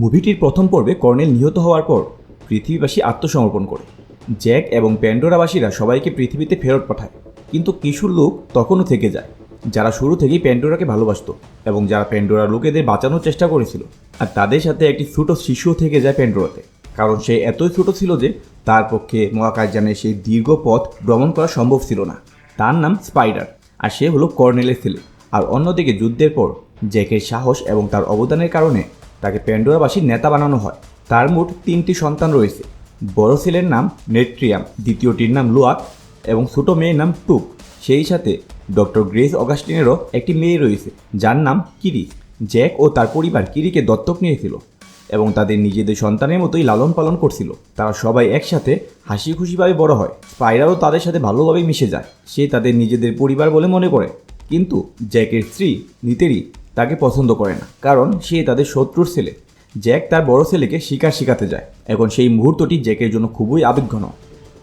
মুভিটির প্রথম পর্বে কর্নেল নিহত হওয়ার পর পৃথিবীবাসী আত্মসমর্পণ করে। জ্যাক এবং প্যান্ডোরাবাসীরা সবাইকে পৃথিবীতে ফেরত পাঠায়। কিন্তু কিছু লোক তখনও থেকে যায়, যারা শুরু থেকেই প্যান্ডোরাকে ভালোবাসত এবং যারা প্যান্ডোরা লোকেদের বাঁচানোর চেষ্টা করেছিল। আর তাদের সাথে একটি ছোট শিশুও থেকে যায় প্যান্ডোরাতে, কারণ সে এতই ছোট ছিল যে তার পক্ষে মহাকাশযানের সেই দীর্ঘ পথ ভ্রমণ করা সম্ভব ছিল না। তার নাম স্পাইডার, আর সে হলো কর্নেলের ছেলে। আর অন্যদিকে যুদ্ধের পর জ্যাকের সাহস এবং তার অবদানের কারণে তাকে প্যান্ডোরাবাসীর নেতা বানানো হয়। তার মোট তিনটি সন্তান রয়েছে। বড় ছেলের নাম নেট্রিয়াম, দ্বিতীয়টির নাম লুয়াক এবং ছোট মেয়ের নাম টুক। সেই সাথে ডক্টর গ্রেস অগাস্টিনেরও একটি মেয়ে রয়েছে, যার নাম কিরি জ্যাক ও তার পরিবার কিরিকে দত্তক নিয়েছিল এবং তাদের নিজেদের সন্তানের মতোই লালন পালন করছিল। তারা সবাই একসাথে হাসি খুশিভাবে বড় হয়। স্পাইরারও তাদের সাথে ভালোভাবে মিশে যায়। সে তাদের নিজেদের পরিবার বলে মনে করে। কিন্তু জ্যাকের স্ত্রী নিতেরি তাকে পছন্দ করে না। কারণ সে তাদের শত্রুর ছেলে। জ্যাক তার বড় ছেলেকে শিকার শেখাতে যায়। এখন সেই মুহূর্তটি জ্যাকের জন্য খুবই আবেগঘন।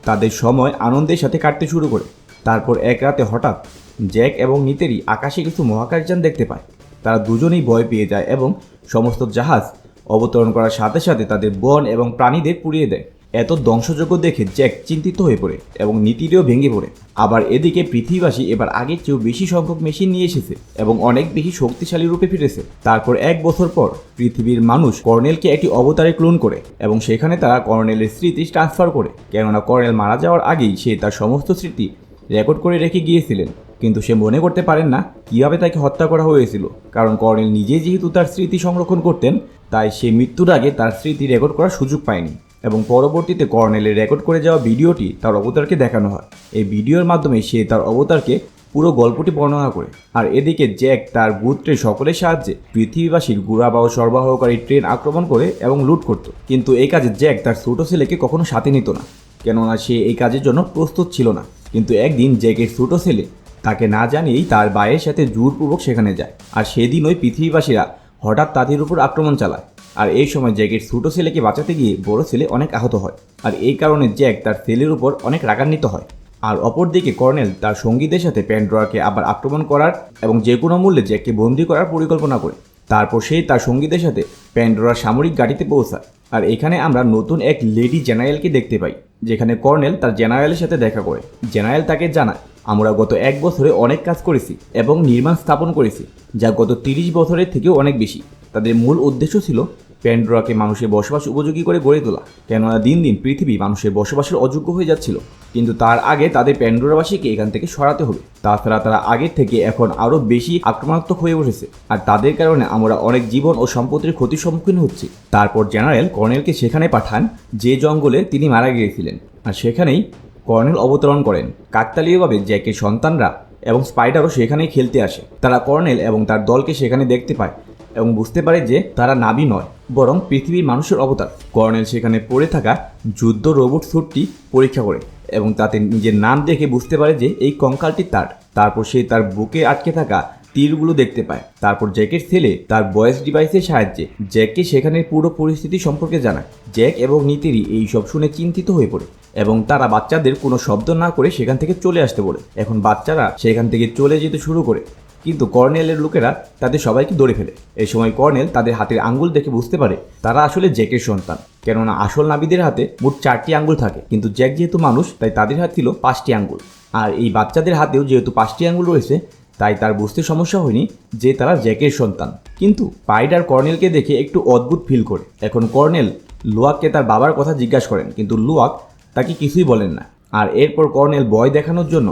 তাদের সময় আনন্দের সাথে কাটতে শুরু করে। তারপর এক রাতে হঠাৎ জ্যাক এবং নিতেরই আকাশে কিছু মহাকাশযান দেখতে পায়। তারা দুজনেই ভয় পেয়ে যায় এবং সমস্ত জাহাজ অবতরণ করার সাথে সাথে তাদের বন এবং প্রাণীদের পুড়িয়ে দেয়। এত ধ্বংসযোগ্য দেখে জ্যাক চিন্তিত হয়ে পড়ে এবং নীতিরেও ভেঙে পড়ে। আবার এদিকে পৃথিবীবাসী এবার আগের চেয়েও বেশি সংখ্যক মেশিন নিয়ে এসেছে এবং অনেক বেশি শক্তিশালী রূপে ফিরেছে। তারপর এক বছর পর পৃথিবীর মানুষ কর্নেলকে একটি অবতারে ক্লোন করে এবং সেখানে তারা কর্নেলের স্মৃতি ট্রান্সফার করে। কেননা কর্নেল মারা যাওয়ার আগেই সে তার সমস্ত স্মৃতি রেকর্ড করে রেখে গিয়েছিলেন। কিন্তু সে মনে করতে পারেন না কীভাবে তাকে হত্যা করা হয়েছিল। কারণ কর্নেল নিজেই যেহেতু তার স্মৃতি সংরক্ষণ করতেন, তাই সে মৃত্যুর আগে তার স্মৃতি রেকর্ড করার সুযোগ পায়নি। এবং পরবর্তীতে কর্নেলের রেকর্ড করে যাওয়া ভিডিওটি তার অবতারকে দেখানো হয়। এই ভিডিওর মাধ্যমে সে তার অবতারকে পুরো গল্পটি বর্ণনা করে। আর এদিকে জ্যাক তার বুথট্রে সকলের সাহায্যে পৃথিবীবাসীর গুড়াবাহ সরবরাহকারী ট্রেন আক্রমণ করে এবং লুট করত। কিন্তু এই কাজে জ্যাক তার ছোট ছেলেকে কখনো সাথে নিত না, কেননা সে এই কাজের জন্য প্রস্তুত ছিল না। কিন্তু একদিন জ্যাকের ছোট ছেলে তাকে না জানিয়েই তার বায়ের সাথে জোরপূর্বক সেখানে যায়। আর সেদিন ওই পৃথিবীবাসীরা হঠাৎ তাদের উপর আক্রমণ চালায়। আর এই সময় জ্যাকের ছোট ছেলেকে বাঁচাতে গিয়ে বড় ছেলে অনেক আহত হয়। আর এই কারণে জ্যাক তার ছেলের উপর অনেক রাগান্বিত হয়। আর অপরদিকে কর্নেল তার সঙ্গীদের সাথে প্যান্ড্রয়াকে আবার আক্রমণ করার এবং যে কোনো মূল্যে জ্যাককে বন্দি করার পরিকল্পনা করে। তারপর সেই তার সঙ্গীদের সাথে প্যান্ডোরার সামরিক গাড়িতে পৌঁছায়। আর এখানে আমরা নতুন এক লেডি জেনারেলকে দেখতে পাই, যেখানে কর্নেল তার জেনারেলের সাথে দেখা করে। জেনারেল তাকে জানায়, আমরা গত এক বছরে অনেক কাজ করেছি এবং নির্মাণ স্থাপন করেছি, যা গত তিরিশ বছরের থেকেও অনেক বেশি। তাদের মূল উদ্দেশ্য ছিল প্যান্ডোরাকে মানুষের বসবাস উপযোগী করে গড়ে তোলা। কেননা দিন দিন পৃথিবী মানুষের বসবাসের অযোগ্য হয়ে যাচ্ছিল। কিন্তু তার আগে তাদের প্যান্ডোরাবাসীকে এখান থেকে সরাতে হবে। তাছাড়া তারা আগের থেকে এখন আরও বেশি আক্রমণাত্মক হয়ে উঠেছে। আর তাদের কারণে আমরা অনেক জীবন ও সম্পত্তির ক্ষতির সম্মুখীন হচ্ছি। তারপর জেনারেল কর্নেলকে সেখানে পাঠান, যে জঙ্গলে তিনি মারা গিয়েছিলেন। আর সেখানেই কর্নেল অবতরণ করেন। কাকতালীয়ভাবে জ্যাকের সন্তানরা এবং স্পাইডারও সেখানেই খেলতে আসে। তারা কর্নেল এবং তার দলকে সেখানে দেখতে পায়। এবং বুঝতে পারে যে তারা নাবি নয়, বরং পৃথিবীর মানুষের অবতার। কর্নেল সেখানে পড়ে থাকা যুদ্ধ রোবট স্যুটটি পরীক্ষা করে এবং তাতে নিজের নাম দেখে বুঝতে পারে যে এই কঙ্কালটি তার। তারপর সে তার বুকে আটকে থাকা তীরগুলো দেখতে পায়। তারপর জ্যাকের ছেলে তার বয়েস ডিভাইসের সাহায্যে জ্যাককে সেখানের পুরো পরিস্থিতি সম্পর্কে জানায়। জ্যাক এবং নীতিরি এই সব শুনে চিন্তিত হয়ে পড়ে এবং তারা বাচ্চাদের কোনো শব্দ না করে সেখান থেকে চলে আসতে বলে। এখন বাচ্চারা সেখান থেকে চলে যেতে শুরু করে। কিন্তু কর্নেলের লোকেরা তাদের সবাইকে ধরে ফেলে। এই সময় কর্নেল তাদের হাতের আঙ্গুল দেখে বুঝতে পারে তারা আসলে জ্যাকের সন্তান। কেননা আসল নাবিদের হাতে মোট চারটি আঙ্গুল থাকে। কিন্তু জ্যাক যেহেতু মানুষ, তাই তাদের হাত ছিল পাঁচটি আঙ্গুল। আর এই বাচ্চাদের হাতেও যেহেতু পাঁচটি আঙ্গুল রয়েছে, তাই তার বুঝতে সমস্যা হয়নি যে তারা জ্যাকের সন্তান। কিন্তু পাইডার কর্নেলকে দেখে একটু অদ্ভুত ফিল করে। এখন কর্নেল লুয়াককে তার বাবার কথা জিজ্ঞাসা করেন, কিন্তু লুয়াক তাকে কিছুই বলেন না। আর এরপর কর্নেল বয় দেখানোর জন্য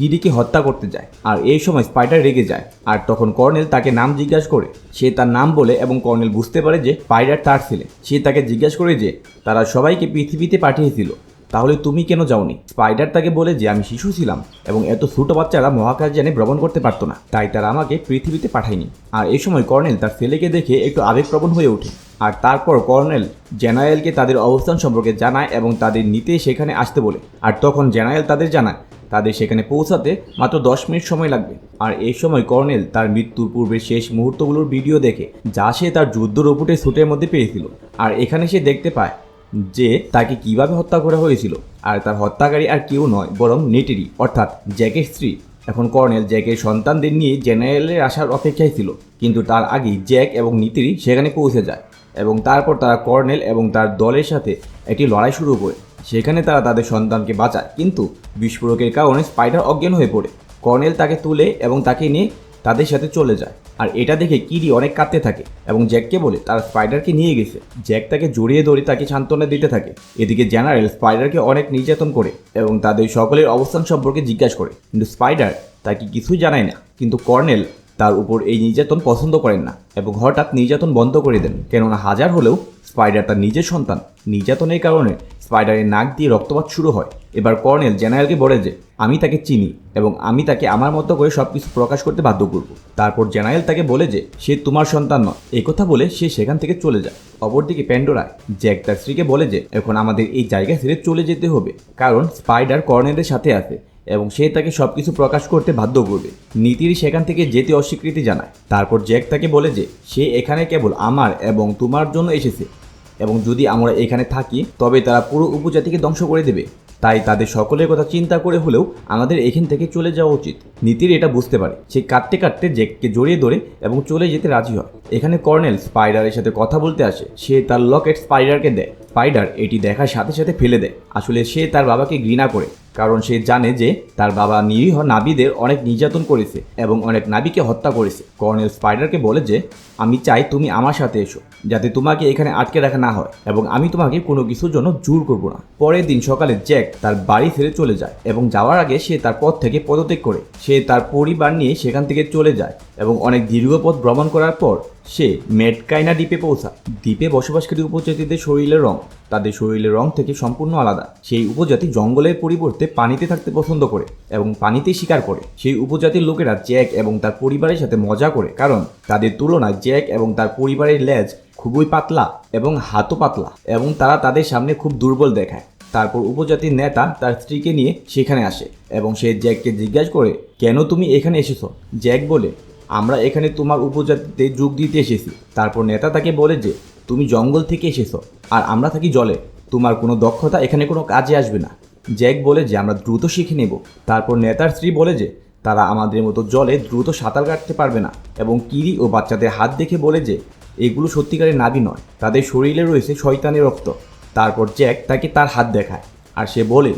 কিরিকে হত্যা করতে যায়। আর এই সময় স্পাইডার রেগে যায়। আর তখন কর্নেল তাকে নাম জিজ্ঞাসা করে। সে তার নাম বলে এবং কর্নেল বুঝতে পারে যে স্পাইডার তার ছেলে। সে তাকে জিজ্ঞাসা করে যে, তারা সবাইকে পৃথিবীতে পাঠিয়েছিল। তাহলে তুমি কেন যাওনি? স্পাইডার তাকে বলে যে, আমি শিশু ছিলাম এবং এত ছোট বাচ্চারা মহাকাশ জানে ভ্রমণ করতে পারতো না। তাই তারা আমাকে পৃথিবীতে পাঠায়নি। আর এই সময় কর্নেল তার ছেলেকে দেখে একটু আবেগপ্রবণ হয়ে ওঠে। আর তারপর কর্নেল জেনারেলকে তাদের অবস্থান সম্পর্কে জানায় এবং তাদের নিতে সেখানে আসতে বলে। আর তখন জেনারেল তাদের জানায় তাদের সেখানে পৌঁছাতে মাত্র দশ মিনিট সময় লাগবে। আর এই সময় কর্নেল তার মৃত্যুর পূর্বে শেষ মুহূর্তগুলোর ভিডিও দেখে যা সে তার যুদ্ধ রোবটের স্যুটের মধ্যে পেয়েছিল। আর এখানে সে দেখতে পায় যে তাকে কীভাবে হত্যা করা হয়েছিল। আর তার হত্যাকারী আর কেউ নয়, বরং নেটেরি, অর্থাৎ জ্যাকের স্ত্রী। এখন কর্নেল জ্যাকের সন্তানদের নিয়ে জেনারেলের আসার অপেক্ষায় ছিল, কিন্তু তার আগেই জ্যাক এবং নিতিরি সেখানে পৌঁছে যায়। এবং তারপর তারা কর্নেল এবং তার দলের সাথে একটি লড়াই শুরু করে। সেখানে তারা তাদের সন্তানকে বাঁচায়। কিন্তু বিস্ফোরকের কারণে স্পাইডার অজ্ঞান হয়ে পড়ে। কর্নেল তাকে তুলে এবং তাকে নিয়ে তাদের সাথে চলে যায়। আর এটা দেখে কিরি অনেক কাঁদতে থাকে এবং জ্যাককে বলে, তার স্পাইডারকে নিয়ে গেছে। জ্যাক তাকে জড়িয়ে ধরে তাকে সান্ত্বনা দিতে থাকে। এদিকে জেনারেল স্পাইডারকে অনেক নির্যাতন করে এবং তাদের সকলের অবস্থান সম্পর্কে জিজ্ঞাসা করে। কিন্তু স্পাইডার তাকে কিছুই জানায় না। কিন্তু কর্নেল তার উপর এই নির্যাতন পছন্দ করেন না এবং হঠাৎ নির্যাতন বন্ধ করে দেন। কেননা হাজার হলেও স্পাইডার তার নিজের সন্তান নির্যাতনের কারণে স্পাইডারের নাক দিয়ে রক্তপাত শুরু হয়। এবার কর্নেল জেনারেলকে বলে যে, আমি তাকে চিনি এবং আমি তাকে আমার মতো করে সব কিছু প্রকাশ করতে বাধ্য করব। তারপর জেনারেল তাকে বলে যে, সে তোমার সন্তান নয়। একথা বলে সে সেখান থেকে চলে যায়। অপরদিকে প্যান্ডোরায় জ্যাক তার স্ত্রীকে বলে যে, এখন আমাদের এই জায়গা ছেড়ে চলে যেতে হবে, কারণ স্পাইডার কর্নেলের সাথে আছে এবং সে তাকে সব কিছু প্রকাশ করতে বাধ্য করবে। নীতির সেখান থেকে যেতে অস্বীকৃতি জানায়। তারপর জ্যাক তাকে বলে যে, সে এখানে কেবল আমার এবং তোমার জন্য এসেছে। এবং যদি আমরা এখানে থাকি, তবে তারা পুরো উপজাতিকে ধ্বংস করে দেবে। তাই তাদের সকলের কথা চিন্তা করে হলেও আমাদের এখান থেকে চলে যাওয়া উচিত। নীতির এটা বুঝতে পারে। সে কাটতে কাটতে জেককে জড়িয়ে ধরে এবং চলে যেতে রাজি হয়। এখানে কর্নেল স্পাইডারের সাথে কথা বলতে আসে। সে তার লকেট স্পাইডারকে দেয়। স্পাইডার এটি দেখার সাথে সাথে ফেলে দেয়। আসলে সে তার বাবাকে ঘৃণা করে। কারণ সে জানে যে তার বাবা নিরীহ নাবিদের অনেক নির্যাতন করেছে এবং অনেক নাবিকে হত্যা করেছে। কর্নেল স্পাইডারকে বলে যে, আমি চাই তুমি আমার সাথে এসো, যাতে তোমাকে এখানে আটকে রাখা না হয় এবং আমি তোমাকে কোনো কিছুর জন্য জোর করব না। পরের দিন সকালে জ্যাক তার বাড়ি ছেড়ে চলে যায় এবং যাওয়ার আগে সে তার পথ থেকে পদত্যাগ করে। সে তার পরিবার নিয়ে সেখান থেকে চলে যায় এবং অনেক দীর্ঘ পথ ভ্রমণ করার পর সে মেটকাইনা দ্বীপে পৌঁছায় দ্বীপে বসবাসকারী উপজাতিদের শরীরের রং, তাদের শরীরের রং থেকে সম্পূর্ণ আলাদা। সেই উপজাতি জঙ্গলের পরিবর্তে পানিতে থাকতে পছন্দ করে এবং পানিতে শিকার করে। সেই উপজাতির লোকেরা জ্যাক এবং তার পরিবারের সাথে মজা করে, কারণ তাদের তুলনায় জ্যাক এবং তার পরিবারের লেজ খুবই পাতলা এবং হাতও পাতলা এবং তারা তাদের সামনে খুব দুর্বল দেখায়। তারপর উপজাতির নেতা তার স্ত্রীকে নিয়ে সেখানে আসে এবং সে জ্যাককে জিজ্ঞাসা করে, কেন তুমি এখানে এসেছ? জ্যাক বলে আমরা এখানে তোমার উপজাতিতে যোগ দিতে এসেছি। তারপর নেতা তাকে বলে যে, তুমি জঙ্গল থেকে এসেছ, আর আমরা থাকি জলে। তোমার কোনো দক্ষতা এখানে কোনো কাজে আসবে না। জ্যাক বলে যে, আমরা দ্রুত শিখে নেব। তারপর নেতার স্ত্রী বলে যে, তারা আমাদের মতো জলে দ্রুত সাঁতার কাটতে পারবে না। এবং কিরি ও বাচ্চাদের হাত দেখে বলে যে, এগুলো সত্যিকারের নাবি নয়। তাদের শরীরে রয়েছে শয়তানের রক্ত। তারপর জ্যাক তাকে তার হাত দেখায়, আর সে বলে,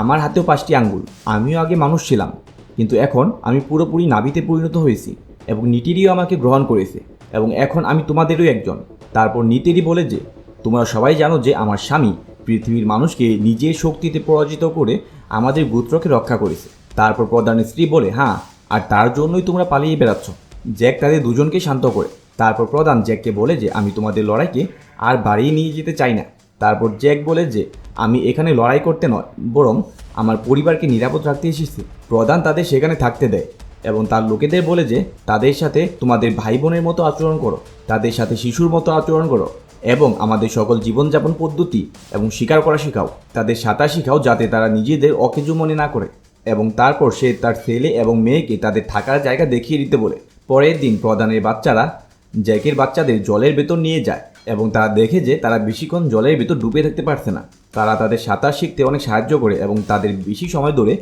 আমার হাতেও পাঁচটি আঙ্গুল। আমিও আগে মানুষ ছিলাম, কিন্তু এখন আমি পুরোপুরি নাবিতে পরিণত হয়েছি। এবং নিটিরিও আমাকে গ্রহণ করেছে এবং এখন আমি তোমাদেরও একজন। তারপর নিতিরি বলে যে, তোমরা সবাই জানো যে আমার স্বামী পৃথিবীর মানুষকে নিজের শক্তিতে পরাজিত করে আমাদের গোত্রকে রক্ষা করেছে। তারপর প্রধানের স্ত্রী বলে হ্যাঁ আর তার জন্যই তোমরা পালিয়ে বেড়াচ্ছ। জ্যাক তাদের দুজনকে শান্ত করে। তারপর প্রধান জ্যাককে বলে যে, আমি তোমাদের লড়াইকে আর বাড়িয়ে নিয়ে যেতে চাই না। তারপর জ্যাক বলে যে, আমি এখানে লড়াই করতে নয়, বরং আমার পরিবারকে নিরাপদ রাখতে এসেছি। প্রধান তাদের সেখানে থাকতে দেয়। এবং তার লোকেদের বলে যে, তাদের সাথে তোমাদের ভাই বোনের মতো আচরণ করো, তাদের সাথে শিশুর মতো আচরণ করো এবং আমাদের সকল জীবনযাপন পদ্ধতি এবং শিকার করা শেখাও। তাদের সাঁতার শেখাও যাতে তারা নিজেদের অকেজু মনে না করে এবং তারপর সে তার ছেলে এবং মেয়েকে তাদের থাকার জায়গা দেখিয়ে দিতে বলে। পরের দিন প্রধানের বাচ্চারা জ্যাকের বাচ্চাদের জলের ভেতর নিয়ে যায় এবং তারা দেখে যে তারা বেশিক্ষণ জলের ভেতর ডুবে থাকতে পারছে না। তারা তাদের সাঁতার শিখতে অনেক সাহায্য করে এবং তাদের বেশি সময় ধরে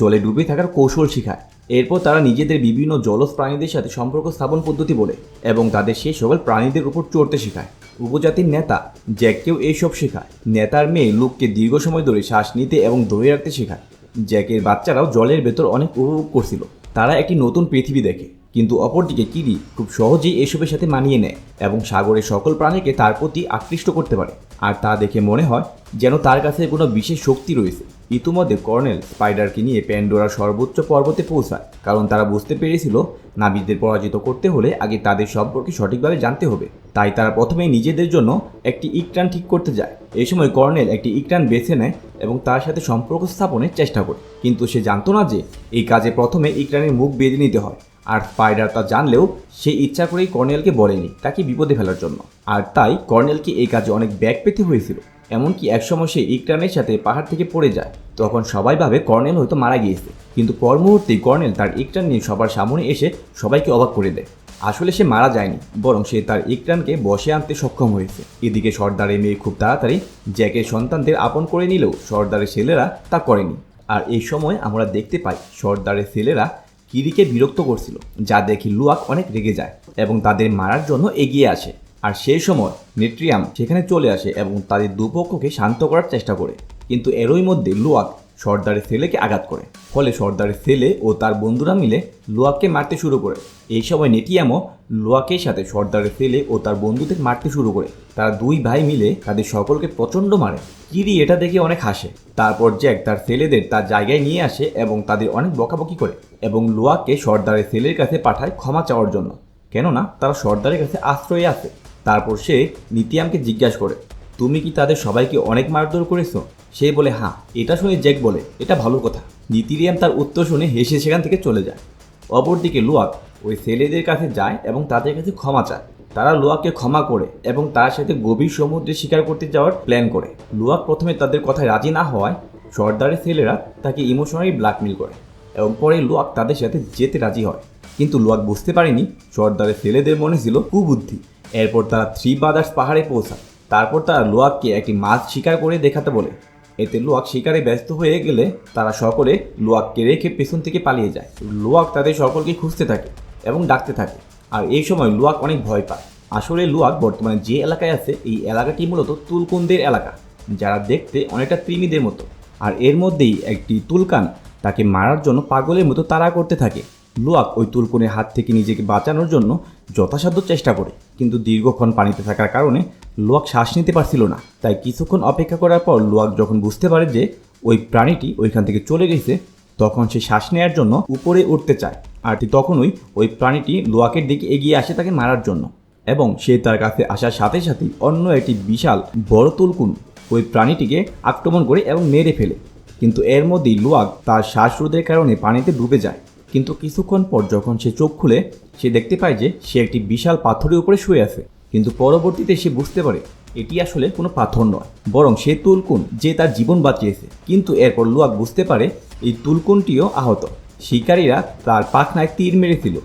জলে ডুবে থাকার কৌশল শেখায়। এরপর তারা নিজেদের বিভিন্ন জলজ প্রাণীদের সাথে সম্পর্ক স্থাপন পদ্ধতি বলে এবং তাদের সেই সকল প্রাণীদের উপর চড়তে শেখায়। উপজাতির নেতা জ্যাককেও এইসব শেখায়। নেতার মেয়ে লোককে দীর্ঘ সময় ধরে শ্বাস নিতে এবং ধরে রাখতে শেখায়। জ্যাকের বাচ্চারাও জলের ভেতর অনেক উপভোগ করছিল। তারা একটি নতুন পৃথিবী দেখে, কিন্তু অপরদিকে কিরি খুব সহজেই এসবের সাথে মানিয়ে নেয় এবং সাগরের সকল প্রাণীকে তার প্রতি আকৃষ্ট করতে পারে। আর তা দেখে মনে হয় যেন তার কাছে কোনো বিশেষ শক্তি রয়েছে। ইতিমধ্যে কর্নেল স্পাইডারকে নিয়ে প্যান্ডোরার সর্বোচ্চ পর্বতে পৌঁছায়, কারণ তারা বুঝতে পেরেছিল নাবিকদের পরাজিত করতে হলে আগে তাদের সম্পর্কে সঠিকভাবে জানতে হবে। তাই তারা প্রথমেই নিজেদের জন্য একটি ইকটান ঠিক করতে যায়। এই সময় কর্নেল একটি ইকটান বেছে নেয় এবং তার সাথে সম্পর্ক স্থাপনের চেষ্টা করে। কিন্তু সে জানতো না যে এই কাজে প্রথমে ইকটানের মুখ বেঁধে নিতে হয়। আর স্পাইডার তা জানলেও সে ইচ্ছা করেই কর্নেলকে বলেনি তাকে বিপদে ফেলার জন্য। আর তাই কর্নেলকে এই কাজে অনেক ব্যাগ পেতে হয়েছিল। এমনকি একসময় সে ইকটানের সাথে পাহাড় থেকে পড়ে যায়। তখন সবাই ভাবে কর্নেল হয়তো মারা গিয়েছে। কিন্তু পর মুহূর্তেই কর্নেল তার ইকটান নিয়ে সবার সামনে এসে সবাইকে অবাক করে দেয়। আসলে সে মারা যায়নি, বরং সে তার ইকটানকে বসে আনতে সক্ষম হয়েছে। এদিকে সর্দারের মেয়ে খুব তাড়াতাড়ি জ্যাকের সন্তানদের আপন করে নিলেও সর্দারের ছেলেরা তা করেনি। আর এই সময় আমরা দেখতে পাই সর্দারের ছেলেরা কিরিকে বিরক্ত করছিল, যা দেখে লুয়াক অনেক রেগে যায় এবং তাদের মারার জন্য এগিয়ে আসে। আর সেই সময় নেট্রিয়াম সেখানে চলে আসে এবং তাদের দুপক্ষকে শান্ত করার চেষ্টা করে। কিন্তু এরই মধ্যে লুয়াক সর্দারের ছেলেকে আঘাত করে। ফলে সর্দারের ছেলে ও তার বন্ধুরা মিলে লুয়াককে মারতে শুরু করে। এই সময় নেটিয়ামও লুয়াকের সাথে সর্দারের ছেলে ও তার বন্ধুদের মারতে শুরু করে। তারা দুই ভাই মিলে তাদের সকলকে প্রচণ্ড মারে। কিরি এটা দেখে অনেক হাসে। তারপর জ্যাক তার ছেলেদের তার জায়গায় নিয়ে আসে এবং তাদের অনেক বকাবকি করে। এবং লোয়াকে সর্দারের ছেলের কাছে পাঠায় ক্ষমা চাওয়ার জন্য। কেননা, তারা সর্দারের কাছে আশ্রয়ে আছে। তারপর সে নিতিয়ামকে জিজ্ঞাসা করে, তুমি কি তাদের সবাইকে অনেক মারধর করেছ? সে বলে হ্যাঁ এটা শুনে জ্যাক বলে, এটা ভালো কথা। নিতিরিয়াম তার উত্তর শুনে হেসে সেখান থেকে চলে যায়। অপরদিকে লুয়াক ওই ছেলেদের কাছে যায় এবং তাদের কাছে ক্ষমা চায়। তারা লুয়াককে ক্ষমা করে এবং তার সাথে গভীর সমুদ্রে শিকার করতে যাওয়ার প্ল্যান করে। লুয়াক প্রথমে তাদের কথায় রাজি না হওয়ায় সর্দারের ছেলেরা তাকে ইমোশনালি ব্ল্যাকমেল করে। এবং পরে লুয়াক তাদের সাথে যেতে রাজি হয়। কিন্তু লুয়াক বুঝতে পারেনি সর্দারের ছেলেদের মনে ছিল কুবুদ্ধি। এরপর তারা থ্রি ব্রাদার্স পাহাড়ে পৌঁছায়। তারপর তারা লুয়াককে একটি মাছ শিকার করে দেখাতে বলে। এতে লুয়াক শিকারে ব্যস্ত হয়ে গেলে তারা সকলে লুয়াককে রেখে পেছন থেকে পালিয়ে যায়। লুয়াক তাদের সকলকে খুঁজতে থাকে এবং ডাকতে থাকে। আর এই সময় লুয়াক অনেক ভয় পায়। আসলে লুয়াক বর্তমানে যে এলাকায় আছে, এই এলাকাটি মূলত তুলকুনদের এলাকা, যারা দেখতে অনেকটা কৃমিদের মতো। আর এর মধ্যেই একটি তুলকান তাকে মারার জন্য পাগলের মতো তাড়া করতে থাকে। লুয়াক ওই তুলকুনের হাত থেকে নিজেকে বাঁচানোর জন্য যথাসাধ্য চেষ্টা করে, কিন্তু দীর্ঘক্ষণ পানিতে থাকার কারণে লুয়াক শ্বাস নিতে পারছিল না। তাই কিছুক্ষণ অপেক্ষা করার পর লুয়াক যখন বুঝতে পারে যে ওই প্রাণীটি ওইখান থেকে চলে গেছে, তখন সে শ্বাস নেওয়ার জন্য উপরে উঠতে চায়। আর তখনই ওই প্রাণীটি লুয়াকের দিকে এগিয়ে আসে তাকে মারার জন্য। এবং সে তার কাছে আসার সাথে সাথেই অন্য একটি বিশাল বড় তুলকুন ওই প্রাণীটিকে আক্রমণ করে এবং মেরে ফেলে। কিন্তু এর মধ্যেই লুয়াক তার শ্বাসরোধের কারণে পানিতে ডুবে যায়। কিন্তু কিছুক্ষণ পর যখন সে চোখ খুলে, সে দেখতে পায় যে সে একটি বিশাল পাথরের উপরে শুয়ে আছে। কিন্তু পরবর্তীতে সে বুঝতে পারে, এটি আসলে কোনো পাথর নয়, বরং সে তুলকুন যে তার জীবন বাঁচিয়েছে। কিন্তু এরপর লুয়াক বুঝতে পারে, এই তুলকুনটিও আহত। শিকারীরা তার পাখনায় তীর মেরেছিল,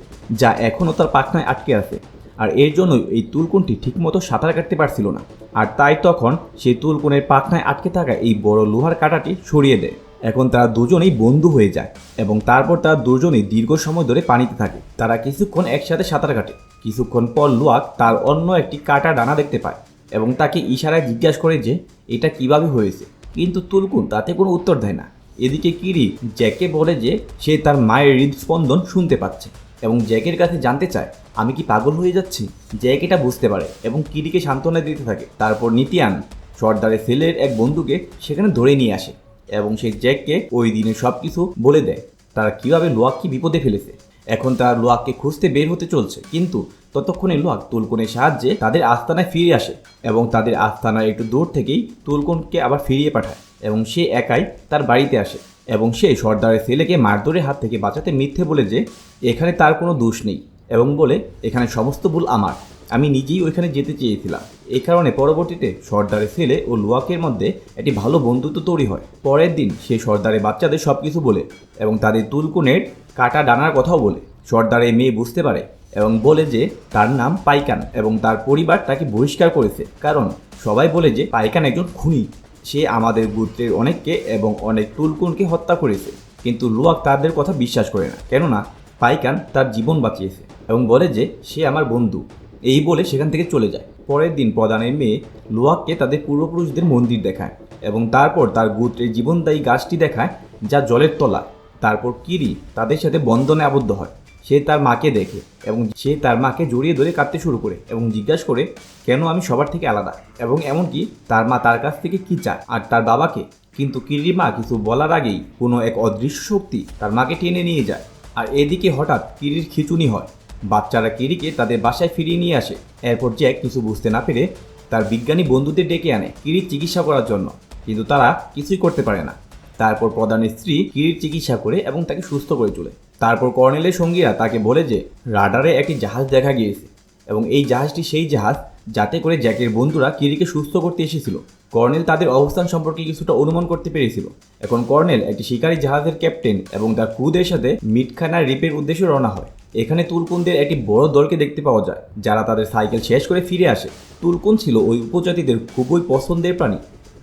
যা এখনও তার পাখনায় আটকে আছে। আর এর জন্যই এই তুলকুনটি ঠিকমতো সাঁতার কাটতে পারছিল না। আর তাই তখন সেই তুলকুনের পাখনায় আটকে থাকা এই বড় লোহার কাঁটাটি সরিয়ে দেয়। এখন তারা দুজনেই বন্ধু হয়ে যায় এবং তারপর তারা দুজনেই দীর্ঘ সময় ধরে পানিতে থাকে। তারা কিছুক্ষণ একসাথে সাঁতার কাটে। কিছুক্ষণ পর লুয়াক তার অন্য একটি কাটা ডানা দেখতে পায় এবং তাকে ইশারায় জিজ্ঞাসা করে যে, এটা কীভাবে হয়েছে? কিন্তু তুলকুন তাতে কোনো উত্তর দেয় না। এদিকে কিরি জ্যাকে বলে যে, সে তার মায়ের হৃদস্পন্দন শুনতে পাচ্ছে। এবং জ্যাকের কাছে জানতে চায়, আমি কি পাগল হয়ে যাচ্ছি? জ্যাক এটা বুঝতে পারে এবং কিরিকে সান্ত্বনা দিতে থাকে। তারপর নিতিয়ান সর্দারের ছেলের এক বন্ধুকে সেখানে ধরে নিয়ে আসে এবং সেই জ্যাককে ওই দিনে সব কিছু বলে দেয়। তারা কীভাবে লোয়াককে বিপদে ফেলেছে? এখন তারা লোয়াককে খুঁজতে বের হতে চলছে, কিন্তু ততক্ষণে লোয়াক তুলকনের সাহায্যে তাদের আস্তানায় ফিরে আসে এবং তাদের আস্তানার একটু দূর থেকেই তুলকনকে আবার ফিরিয়ে পাঠায় এবং সে একাই তার বাড়িতে আসে। এবং সে সর্দারের ছেলেকে মারধরের হাত থেকে বাঁচাতে মিথ্যে বলে যে, এখানে তার কোনো দোষ নেই। এবং বলে, এখানে সমস্ত ভুল আমার। আমি নিজেই ওইখানে যেতে চেয়েছিলাম। এই কারণে পরবর্তীতে সর্দারের ছেলে ও লুয়াকের মধ্যে একটি ভালো বন্ধুত্ব তৈরি হয়। পরের দিন সে সর্দারের বাচ্চাদের সব কিছু বলে এবং তাদের তুলকুনের কাটা ডানার কথাও বলে। সর্দারের মেয়ে বুঝতে পারে এবং বলে যে, তার নাম পাইকান এবং তার পরিবার তাকে বহিষ্কার করেছে। কারণ সবাই বলে যে, পাইকান একজন খুনি। সে আমাদের গোত্রের অনেককে এবং অনেক তুলকুনকে হত্যা করেছে। কিন্তু লুয়াক তাদের কথা বিশ্বাস করে না, কেননা পাইকান তার জীবন বাঁচিয়েছে এবং বলে যে, সে আমার বন্ধু। এই বলে সেখান থেকে চলে যায়। পরের দিন প্রধানের মেয়ে লুয়াককে তাদের পূর্বপুরুষদের মন্দির দেখায় এবং তারপর তার গোত্রের জীবনদায়ী গাছটি দেখায় যা জলের তলা। তারপর কিরি তাদের সাথে বন্ধনে আবদ্ধ হয়। সে তার মাকে দেখে এবং সে তার মাকে জড়িয়ে ধরে কাঁদতে শুরু করে এবং জিজ্ঞাসা করে, কেন আমি সবার থেকে আলাদা? এবং এমনকি তার মা তার কাছ থেকে কি চায়? আর তার বাবাকে? কিন্তু কিরির মা কিছু বলার আগেই কোনো এক অদৃশ্য শক্তি তার মাকে টেনে নিয়ে যায়। আর এদিকে হঠাৎ কিরির খিচুনি হয়। বাচ্চারা কিরিকে তাদের বাসায় ফিরিয়ে নিয়ে আসে। এরপর জ্যাক কিছু বুঝতে না পেরে তার বিজ্ঞানী বন্ধুদের ডেকে আনে কিরির চিকিৎসা করার জন্য। কিন্তু তারা কিছুই করতে পারে না। তারপর প্রধানের স্ত্রী কিরির চিকিৎসা করে এবং তাকে সুস্থ করে তোলে। তারপর কর্নেলের সঙ্গীরা তাকে বলে যে, রাডারে একটি জাহাজ দেখা গিয়েছে এবং এই জাহাজটি সেই জাহাজ যাতে করে জ্যাকের বন্ধুরা কিরিকে সুস্থ করতে এসেছিল। কর্নেল তাদের অবস্থান সম্পর্কে কিছুটা অনুমান করতে পেরেছিল। এখন কর্নেল একটি শিকারী জাহাজের ক্যাপ্টেন এবং তার ক্রুদের সাথে মিটখানা রিপের উদ্দেশ্যে রওনা হয়। এখানে তুলকুনদের একটি বড় দলকে দেখতে পাওয়া যায়, যারা তাদের সাইকেল শেষ করে ফিরে আসে। তুলকুন ছিল ওই উপজাতিদের খুবই পছন্দের প্রাণী,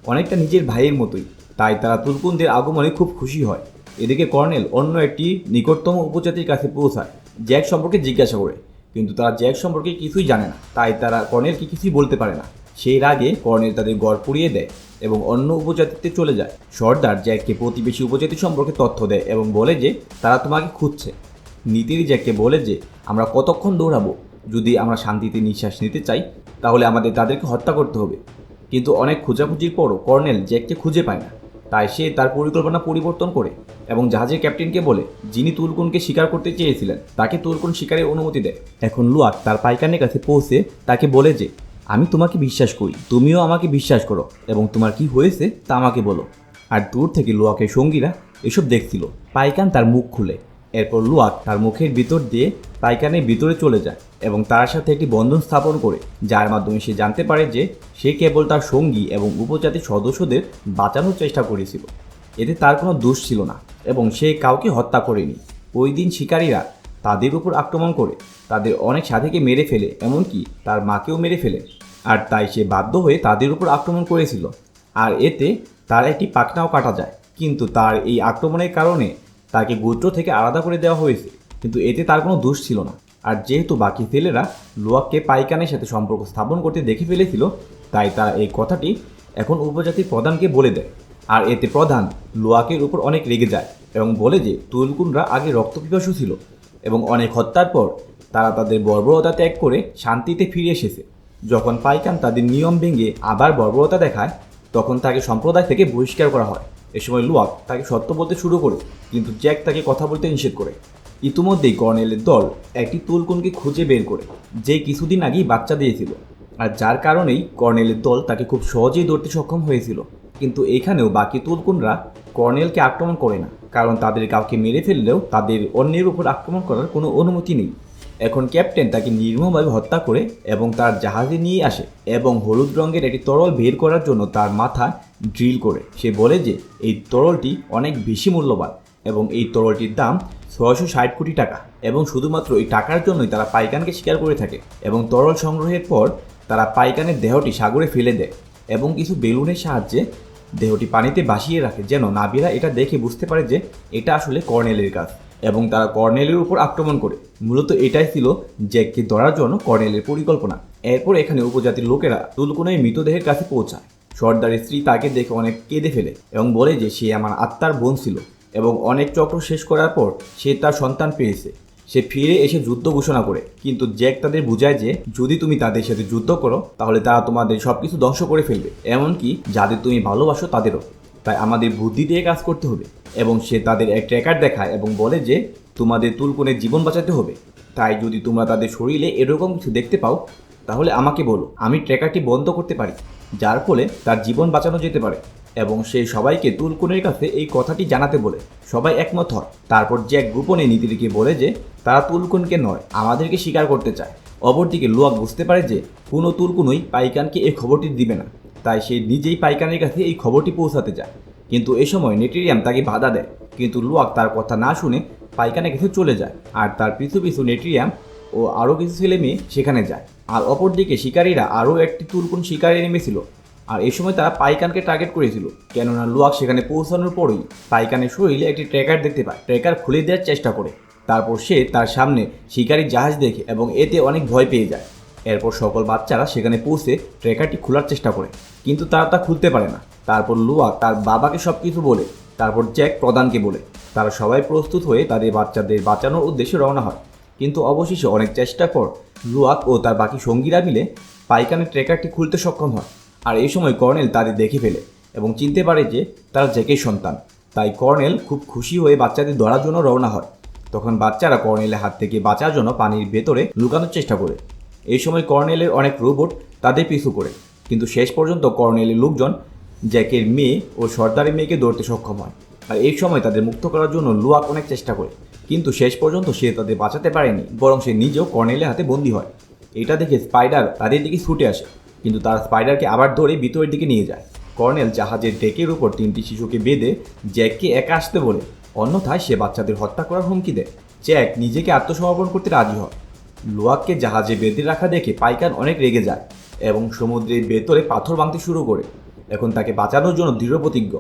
অনেকটা নিজের ভাইয়ের মতোই, তাই তারা তুলকুনদের আগমনে খুব খুশি হয়। এদিকে কর্নেল অন্য একটি নিকটতম উপজাতির কাছে পৌঁছায়, জ্যাক সম্পর্কে জিজ্ঞাসা করে। কিন্তু তারা জ্যাক সম্পর্কে কিছুই জানে না, তাই তারা কর্নেলকে কিছুই বলতে পারে না। সেই রাগে কর্নেল তাদের গড় পুড়িয়ে দেয় এবং অন্য উপজাতিতে চলে যায়। সর্দার জ্যাককে প্রতিবেশী উপজাতি সম্পর্কে তথ্য দেয় এবং বলে যে, তারা তোমাকে খুঁজছে। নীতির জ্যাককে বলে যে, আমরা কতক্ষণ দৌড়াবো? যদি আমরা শান্তিতে নিঃশ্বাস নিতে চাই, তাহলে আমাদের তাদেরকে হত্যা করতে হবে। কিন্তু অনেক খোঁজাখুঁজির পরও কর্নেল জ্যাককে খুঁজে পায় না। তাই সে তার পরিকল্পনা পরিবর্তন করে এবং জাহাজের ক্যাপ্টেনকে বলে, যিনি তুলকুনকে শিকার করতে চেয়েছিলেন, তাকে তুলকুন শিকারের অনুমতি দেয়। এখন লুয়াক তার পাইকানের কাছে পৌঁছে তাকে বলে যে, আমি তোমাকে বিশ্বাস করি, তুমিও আমাকে বিশ্বাস করো এবং তোমার কি হয়েছে তা আমাকে বলো। আর দূর থেকে লুয়াকের সঙ্গীরা এসব দেখছিল। পাইকান তার মুখ খুলে। এরপর লুয়াক তার মুখের ভিতর দিয়ে পাইকানের ভিতরে চলে যায় এবং তার সাথে একটি বন্ধন স্থাপন করে, যার মাধ্যমে সে জানতে পারে যে সে কেবল তার সঙ্গী এবং উপজাতির সদস্যদের বাঁচানোর চেষ্টা করেছিল। এতে তার কোনো দোষ ছিল না এবং সে কাউকে হত্যা করেনি। ওই দিন শিকারীরা তাদের উপর আক্রমণ করে, তাদের অনেক সাথীকে মেরে ফেলে, এমনকি তার মাকেও মেরে ফেলে। আর তাই সে বাধ্য হয়ে তাদের উপর আক্রমণ করেছিল। আর এতে তার একটি পাখনাও কাটা যায়। কিন্তু তার এই আক্রমণের কারণে তাকে গোত্র থেকে আলাদা করে দেওয়া হয়েছে, কিন্তু এতে তার কোনো দোষ ছিল না। আর যেহেতু বাকি ছেলেরা লোয়াককে পাইকানের সাথে সম্পর্ক স্থাপন করতে দেখে ফেলেছিল, তাই তারা এই কথাটি এখন উপজাতির প্রধানকে বলে দেয়। আর এতে প্রধান লোয়াকের উপর অনেক রেগে যায় এবং বলে যে তুলকুনরা আগে রক্তপিপাসু ছিল এবং অনেক হত্যার পর তারা তাদের বর্বরতা ত্যাগ করে শান্তিতে ফিরে এসেছে। যখন পাইকান তাদের নিয়ম ভেঙে আবার বর্বরতা দেখায়, তখন তাকে সম্প্রদায় থেকে বহিষ্কার করা হয়। এ সময় লুয়াক তাকে সত্য বলতে শুরু করে, কিন্তু জ্যাক তাকে কথা বলতে নিষেধ করে। ইতিমধ্যেই কর্নেলের দল একটি তুলকুনকে খুঁজে বের করে, যে কিছুদিন আগেই বাচ্চা দিয়েছিল। আর যার কারণেই কর্নেলের দল তাকে খুব সহজেই ধরতে সক্ষম হয়েছিল। কিন্তু এখানেও বাকি তুলকুনরা কর্নেলকে আক্রমণ করে না, কারণ তাদের কাউকে মেরে ফেললেও তাদের অন্যের উপর আক্রমণ করার কোনো অনুমতি নেই। এখন ক্যাপ্টেন তাকে নির্মমভাবে হত্যা করে এবং তার জাহাজে নিয়ে আসে এবং হলুদ রঙের একটি তরল বের করার জন্য তার মাথা ড্রিল করে। সে বলে যে, এই তরলটি অনেক বেশি মূল্যবান এবং এই তরলটির দাম ছয়শো ষাট কোটি টাকা এবং শুধুমাত্র এই টাকার জন্যই তারা পাইকানকে শিকার করে থাকে এবং তরল সংগ্রহের পর তারা পাইকানের দেহটি সাগরে ফেলে দেয় এবং কিছু বেলুনের সাহায্যে দেহটি পানিতে ভাসিয়ে রাখে যেন নাবিরা এটা দেখে বুঝতে পারে যে এটা আসলে কর্নেলের কাজ এবং তারা কর্নেলের উপর আক্রমণ করে। মূলত এটাই ছিল জ্যাককে ধরার জন্য কর্নেলের পরিকল্পনা। এরপর এখানে উপজাতির লোকেরা তুলকুনের মৃতদেহের কাছে পৌঁছায়। সর্দারের স্ত্রী তাকে দেখে অনেক কেঁদে ফেলে এবং বলে যে সে আমার আত্মার বোন ছিল এবং অনেক চক্র শেষ করার পর সে তার সন্তান পেয়েছে। সে ফিরে এসে যুদ্ধ ঘোষণা করে। কিন্তু জ্যাক তাদের বুঝায় যে, যদি তুমি তাদের সাথে যুদ্ধ করো, তাহলে তারা তোমাদের সব কিছু ধ্বংস করে ফেলবে। এমনকি যাদের তুমি ভালোবাসো, তাদেরও। তাই আমাদের বুদ্ধি দিয়ে কাজ করতে হবে এবং সে তাদের এক ট্র্যাকার দেখায় এবং বলে যে, তোমাদের তুলকুনের জীবন বাঁচাতে হবে। তাই যদি তোমরা তাদের শরীরে এরকম কিছু দেখতে পাও, তাহলে আমাকে বলো। আমি ট্র্যাকারটি বন্ধ করতে পারি। যার ফলে তার জীবন বাঁচানো যেতে পারে এবং সে সবাইকে তুলকুনের কাছে এই কথাটি জানাতে বলে। সবাই একমত হয় তারপর জ্যাক গোপনে নীতিরিকে বলে যে, তারা তুলকুনকে নয়, আমাদেরকে স্বীকার করতে চায়। অপরদিকে লুয়াক বুঝতে পারে যে, কোনো তুলকুনই পাইকানকে এই খবরটি দিবে না। তাই সে নিজেই পাইকানের কাছে এই খবরটি পৌঁছাতে যায় কিন্তু এ সময় নেটেরিয়াম তাকে বাধা দেয়। কিন্তু লুয়াক তার কথা না শুনে পাইকানের কাছে চলে যায়। আর তার পিছু পিছু নেট্রিয়াম ও আরও কিছু ছেলে মেয়ে সেখানে যায়। আর অপরদিকে শিকারীরা আরও একটি তুলকুন শিকারে নেমেছিল। আর এই সময় তারা পাইকানকে টার্গেট করেছিল। কেননা লুয়াক সেখানে পৌঁছানোর পরই পাইকানের শরীরে একটি ট্র্যাকার দেখতে পায়। ট্র্যাকার খুলে দেওয়ার চেষ্টা করে। তারপর সে তার সামনে শিকারীর জাহাজ দেখে এবং এতে অনেক ভয় পেয়ে যায়। এরপর সকল বাচ্চারা সেখানে পৌঁছে ট্র্যাকারটি খোলার চেষ্টা করে। কিন্তু তারা তা খুলতে পারে না। তারপর লুয়া তার বাবাকে সব কিছু বলে। তারপর জ্যাক প্রধানকে বলে। তারা সবাই প্রস্তুত হয়ে তাদের বাচ্চাদের বাঁচানোর উদ্দেশ্যে রওনা হয়। কিন্তু অবশেষে অনেক চেষ্টার পর লুয়াক ও তার বাকি সঙ্গীরা মিলে পাইকানের ট্রেকারটি খুলতে সক্ষম হয়। আর এই সময় কর্নেল তাদের দেখে ফেলে এবং চিনতে পারে যে তারা জ্যাকের সন্তান। তাই কর্নেল খুব খুশি হয়ে বাচ্চাদের ধরার জন্য রওনা হয়। তখন বাচ্চারা কর্নেলের হাত থেকে বাঁচার জন্য পানির ভেতরে লুকানোর চেষ্টা করে। এই সময় কর্নেলের অনেক রোবট তাদের পিছু করে। কিন্তু শেষ পর্যন্ত কর্নেলের লোকজন জ্যাকের মেয়ে ও সর্দারের মেয়েকে ধরতে সক্ষম হয়। আর এই সময় তাদের মুক্ত করার জন্য লুয়াক অনেক চেষ্টা করে। কিন্তু শেষ পর্যন্ত সে তাদের বাঁচাতে পারেনি, বরং সে নিজেও কর্নেলের হাতে বন্দী হয়। এটা দেখে স্পাইডার তাদের দিকে ছুটে আসে, কিন্তু তারা স্পাইডারকে আবার ধরে ভিতরের দিকে নিয়ে যায়। কর্নেল জাহাজের ডেকের উপর তিনটি শিশুকে বেঁধে জ্যাককে একা আসতে বলে, অন্যথায় সে বাচ্চাদের হত্যা করার হুমকি দেয়। জ্যাক নিজেকে আত্মসমর্পণ করতে রাজি হয়। লোয়াককে জাহাজে বেঁধে রাখা দেখে পাইকান অনেক রেগে যায় এবং সমুদ্রের ভেতরে পাথর ভাঙতে শুরু করে। এখন তাকে বাঁচানোর জন্য দৃঢ় প্রতিজ্ঞ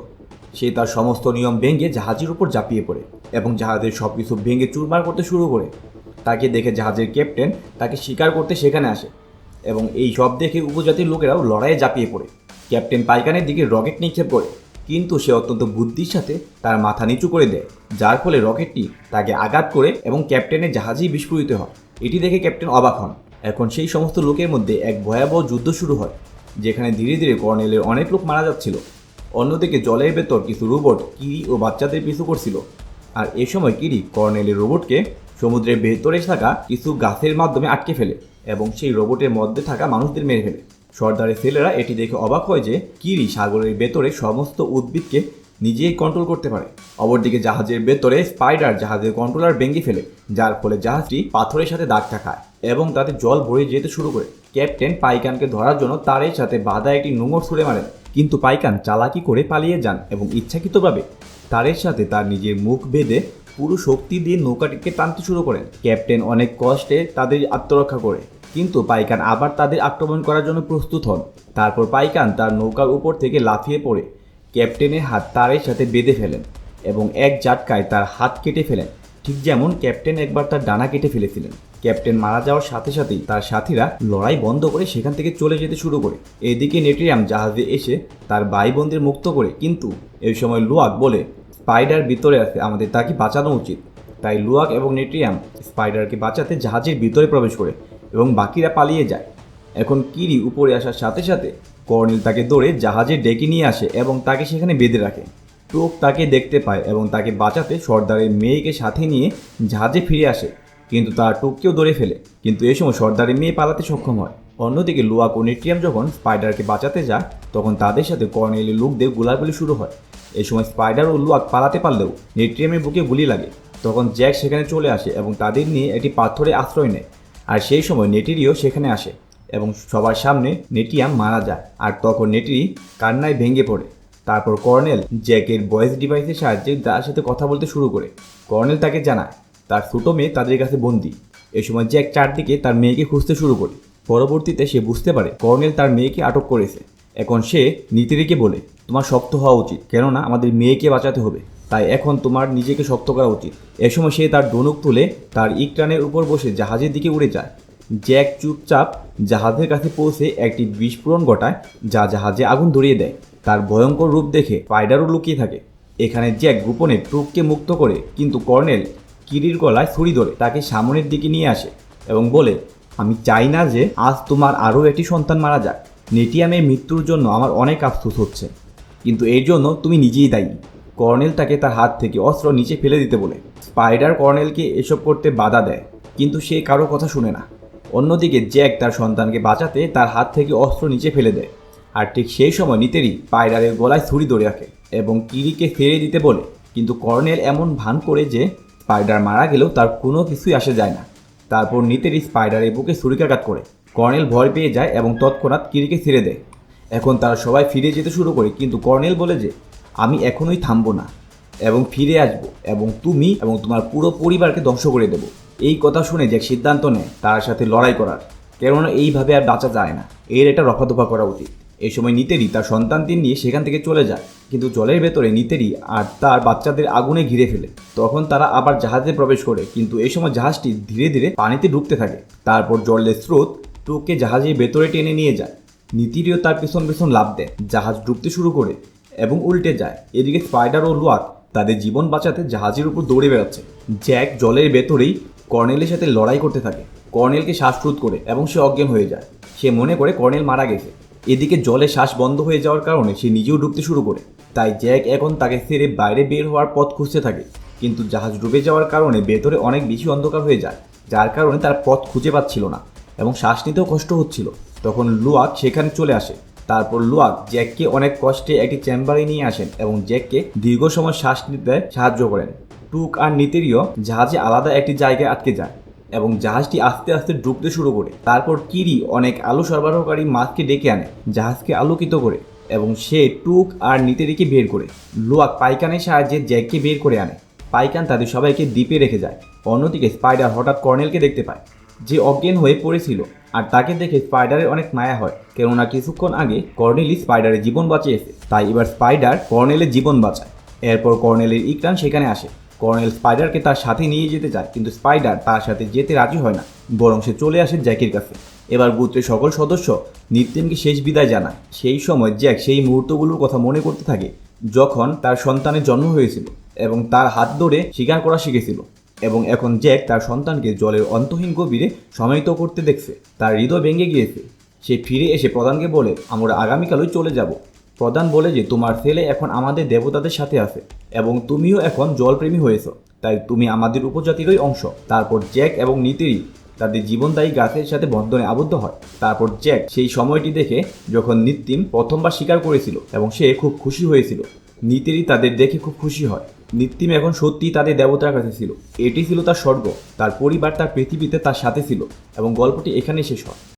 সে তার সমস্ত নিয়ম ভেঙে জাহাজের উপর ঝাঁপিয়ে পড়ে এবং জাহাজের সব কিছু ভেঙে চুরমার করতে শুরু করে। তাকে দেখে জাহাজের ক্যাপ্টেন তাকে শিকার করতে সেখানে আসে এবং এই সব দেখে উপজাতির লোকেরাও লড়াইয়ে ঝাঁপিয়ে পড়ে। ক্যাপ্টেন পাইকানের দিকে রকেট নিক্ষেপ করে, কিন্তু সে অত্যন্ত বুদ্ধির সাথে তার মাথা নিচু করে দেয়, যার ফলে রকেটটি তাকে আঘাত করে এবং ক্যাপ্টেনের জাহাজেই বিস্ফোরিত হয়। এটি দেখে ক্যাপ্টেন অবাক হন। এখন সেই সমস্ত লোকের মধ্যে এক ভয়াবহ যুদ্ধ শুরু হয়, যেখানে ধীরে ধীরে কর্নেলের অনেক লোক মারা যাচ্ছিল। অন্যদিকে জলের ভেতর কিছু রোবট কিরি ও বাচ্চাদের পিছু করছিল। আর এ সময় কিরি কর্নেলের রোবটকে সমুদ্রের ভেতরে থাকা কিছু গাছের মাধ্যমে আটকে ফেলে এবং সেই রোবটের মধ্যে থাকা মানুষদের মেরে ফেলে। সর্দারের ছেলেরা এটি দেখে অবাক হয় যে কিরি সাগরের ভেতরে সমস্ত উদ্ভিদকে নিজেই কন্ট্রোল করতে পারে। অপরদিকে জাহাজের ভেতরে স্পাইডার জাহাজের কন্ট্রোলার ভেঙে ফেলে, যার ফলে জাহাজটি পাথরের সাথে দাগ খায় এবং তাতে জল ভরে যেতে শুরু করে। ক্যাপ্টেন পাইকানকে ধরার জন্য তারের সাথে বাধা একটি নোঙর ছুঁড়ে মারেন। কিন্তু পাইকান চালাকি করে পালিয়ে যান এবং ইচ্ছাকৃতভাবে তারের সাথে তার নিজের মুখ বেঁধে পুরো শক্তি দিয়ে নৌকাটিকে টানতে শুরু করেন। ক্যাপ্টেন অনেক কষ্টে তাদের আত্মরক্ষা করে, কিন্তু পাইকান আবার তাদের আক্রমণ করার জন্য প্রস্তুত হন। তারপর পাইকান তার নৌকার উপর থেকে লাফিয়ে পড়ে। ক্যাপ্টেনের হাত তারের সাথে বেঁধে ফেলেন এবং এক জাটকায় তার হাত কেটে ফেলেন। ঠিক যেমন ক্যাপ্টেন একবার তার ডানা কেটে ফেলেছিলেন। ক্যাপ্টেন মারা যাওয়ার সাথে সাথেই তার সাথীরা লড়াই বন্ধ করে সেখান থেকে চলে যেতে শুরু করে। এদিকে নেট্রিয়াম জাহাজে এসে তার ভাই বোনদের মুক্ত করে। কিন্তু এই সময় লুয়াক বলে, স্পাইডার ভিতরে আছে, আমাদের তাকে বাঁচানো উচিত। তাই লুয়াক এবং নেট্রিয়াম স্পাইডারকে বাঁচাতে জাহাজের ভিতরে প্রবেশ করে এবং বাকিরা পালিয়ে যায়। এখন কিরি উপরে আসার সাথে সাথে কর্নেল তাকে দৌড়ে জাহাজে ডেকে নিয়ে আসে এবং তাকে সেখানে বেঁধে রাখে। টোক তাকে দেখতে পায় এবং তাকে বাঁচাতে সর্দারের মেয়েকে সাথে নিয়ে জাহাজে ফিরে আসে। কিন্তু তার টোককেও ধরে ফেলে। কিন্তু এই সময় সর্দারের মেয়ে পালাতে সক্ষম হয়। অন্যদিকে লুয়াক ও নেট্রিয়াম যখন স্পাইডারকে বাঁচাতে যায়, তখন তাদের সাথে কর্নেলের লোকদের গোলাগুলি শুরু হয়। এই সময় স্পাইডার ও লুয়াক পালাতে পারলেও নেট্রিয়ামের বুকে গুলি লাগে। তখন জ্যাক সেখানে চলে আসে এবং তাদের নিয়ে একটি পাথরে আশ্রয় নেয়। আর সেই সময় নেটিরিও সেখানে আসে এবং সবার সামনে নেটিয়াম মারা যায়। আর তখন নেটিরি কান্নায় ভেঙে পড়ে। তারপর কর্নেল জ্যাকের ভয়েস ডিভাইসের সাহায্যে তার সাথে কথা বলতে শুরু করে। কর্নেল তাকে জানায় তার ছোটো মেয়ে তাদের কাছে বন্দি। এ সময় জ্যাক চারদিকে তার মেয়েকে খুঁজতে শুরু করে। পরবর্তীতে সে বুঝতে পারে কর্নেল তার মেয়েকে আটক করেছে। এখন সে নীতিরিকে বলে, তোমার শক্ত হওয়া উচিত, কেননা আমাদের মেয়েকে বাঁচাতে হবে। তাই এখন তোমার নিজেকে শক্ত করা উচিত। এ সময় সে তার ডনুক তুলে তার ইকটানের উপর বসে জাহাজের দিকে উড়ে যায়। জ্যাক চুপচাপ জাহাজের কাছে পৌঁছে একটি বিস্ফোরণ ঘটায়, যা জাহাজে আগুন ধরিয়ে দেয়। তার ভয়ঙ্কর রূপ দেখে পাইডারও লুকিয়ে থাকে। এখানে জ্যাক গোপনে ট্রুককে মুক্ত করে, কিন্তু কর্নেল কিরির গলায় ছুরি ধরে তাকে সামনের দিকে নিয়ে আসে এবং বলে, আমি চাই না যে আজ তোমার আরও একটি সন্তান মারা যাক। নেটিয়ামের মৃত্যুর জন্য আমার অনেক আফসোস হচ্ছে। কিন্তু এর জন্য তুমি নিজেই দায়ী। কর্নেল তাকে তার হাত থেকে অস্ত্র নিচে ফেলে দিতে বলে। স্পাইডার কর্নেলকে এসব করতে বাধা দেয়, কিন্তু সে কারও কথা শুনে না। অন্যদিকে জ্যাক তার সন্তানকে বাঁচাতে তার হাত থেকে অস্ত্র নিচে ফেলে দেয়। আর ঠিক সেই সময় নিতেরই স্পাইডারের গলায় ছুরি ধরে রাখে এবং কিরিকে ফেরে দিতে বলে। কিন্তু কর্নেল এমন ভান করে যে স্পাইডার মারা গেলেও তার কোনো কিছুই আসে যায় না। তারপর নিতেরই স্পাইডারের বুকে ছুরিকাঘাত করে। কর্নেল ভয় পেয়ে যায় এবং তৎক্ষণাৎ কিরিকে ছেড়ে দেয়। এখন তারা সবাই ফিরে যেতে শুরু করে, কিন্তু কর্নেল বলে যে, আমি এখনোই থামবো না এবং ফিরে আসব এবং তুমি এবং তোমার পুরো পরিবারকে ধ্বংস করে দেব। এই কথা শুনে যে সিদ্ধান্ত নেয় তার সাথে লড়াই করার। কেননা এইভাবে আর বাঁচা যায় না। এর এটা রফাদফা করা উচিত। এই সময় নিতেরি তার সন্তানদের নিয়ে সেখান থেকে চলে যায়। কিন্তু জলের ভেতরে নিতেরি আর তার বাচ্চাদের আগুনে ঘিরে ফেলে। তখন তারা আবার জাহাজে প্রবেশ করে, কিন্তু এই সময় জাহাজটি ধীরে ধীরে পানিতে ডুবতে থাকে। তারপর জলের স্রোত টুককে জাহাজের ভেতরে টেনে নিয়ে যায়। নিতিরিও তার পেছন পেছন লাভ দেয়। জাহাজ ডুবতে শুরু করে এবং উল্টে যায়। এদিকে স্পাইডার ও লুয়াক তাদের জীবন বাঁচাতে জাহাজের উপর দৌড়ে বেড়াচ্ছে। জ্যাক জলের ভেতরেই কর্নেলের সাথে লড়াই করতে থাকে। কর্নেলকে শ্বাসরোধ করে এবং সে অজ্ঞান হয়ে যায়। সে মনে করে কর্নেল মারা গেছে। এদিকে জলে শ্বাস বন্ধ হয়ে যাওয়ার কারণে সে নিজেও ডুবতে শুরু করে। তাই জ্যাক এখন তাকে ছেড়ে বাইরে বের হওয়ার পথ খুঁজতে থাকে। কিন্তু জাহাজ ডুবে যাওয়ার কারণে ভেতরে অনেক বেশি অন্ধকার হয়ে যায়, যার কারণে তার পথ খুঁজে পাচ্ছিল না এবং শ্বাস নিতেও কষ্ট হচ্ছিল। তখন লুয়াক সেখানে চলে আসে। তারপর লুয়াক জ্যাককে অনেক কষ্টে একটি চেম্বারে নিয়ে আসেন এবং জ্যাককে দীর্ঘ সময় শ্বাস নিতে সাহায্য করেন। টুক আর নিতেরিও জাহাজে আলাদা একটি জায়গায় আটকে যায়। এবং জাহাজটি আস্তে আস্তে ডুবতে শুরু করে। তারপর কিরি অনেক আলু সরবরাহকারী মাছকে ডেকে আনে, জাহাজকে আলোকিত করে এবং সে টুক আর নিতেরিকে বের করে। লুয়াক পাইকানের সাহায্যে জ্যাককে বের করে আনে। পাইকান তাদের সবাইকে দ্বীপে রেখে যায়। অন্যদিকে স্পাইডার হঠাৎ কর্নেলকে দেখতে পায়, যে অজ্ঞান হয়ে পড়েছিল আর তাকে দেখে স্পাইডারের অনেক মায়া হয়, কেননা কিছুক্ষণ আগে কর্নেলি স্পাইডারের জীবন বাঁচিয়েছে। তাই এবার স্পাইডার কর্নেলের জীবন বাঁচায়। এরপর কর্নেলের ইকরান সেখানে আসে। কর্নেল স্পাইডারকে তার সাথে নিয়ে যেতে চায়, কিন্তু স্পাইডার তার সাথে যেতে রাজি হয় না, বরং সে চলে আসে জ্যাকের কাছে। এবার গোত্রের সকল সদস্য নিত্যেনকে শেষ বিদায় জানায়। সেই সময় জ্যাক সেই মুহূর্তগুলোর কথা মনে করতে থাকে, যখন তার সন্তানের জন্ম হয়েছিল এবং তার হাত ধরে শিকার করা শিখেছিল এবং এখন জ্যাক তার সন্তানকে জলের অন্তহীন গভীরে সমাহিত করতে দেখছে। তার হৃদয় ভেঙে গিয়েছে। সে ফিরে এসে প্রধানকে বলে, আমরা আগামীকালই চলে যাব। প্রধান বলে যে তোমার ছেলে এখন আমাদের দেবতাদের সাথে আছে এবং তুমিও এখন জলপ্রেমী হয়েছো। তাই তুমি আমাদের উপজাতিরই অংশ। তারপর জ্যাক এবং নিতেরি তাদের জীবনদায়ী গাছের সাথে বন্ধনে আবদ্ধ হয়। তারপর জ্যাক সেই সময়টি দেখে যখন নিত্যিম প্রথমবার স্বীকার করেছিল এবং সে খুব খুশি হয়েছিল। নিতেরি তাদের দেখে খুব খুশি হয়। নিত্যিম এখন সত্যি তাদের দেবতার কাছে ছিল। এটি ছিল তার স্বর্গ। তার পরিবার তার পৃথিবীতে তার সাথে ছিল এবং গল্পটি এখানে শেষ হয়।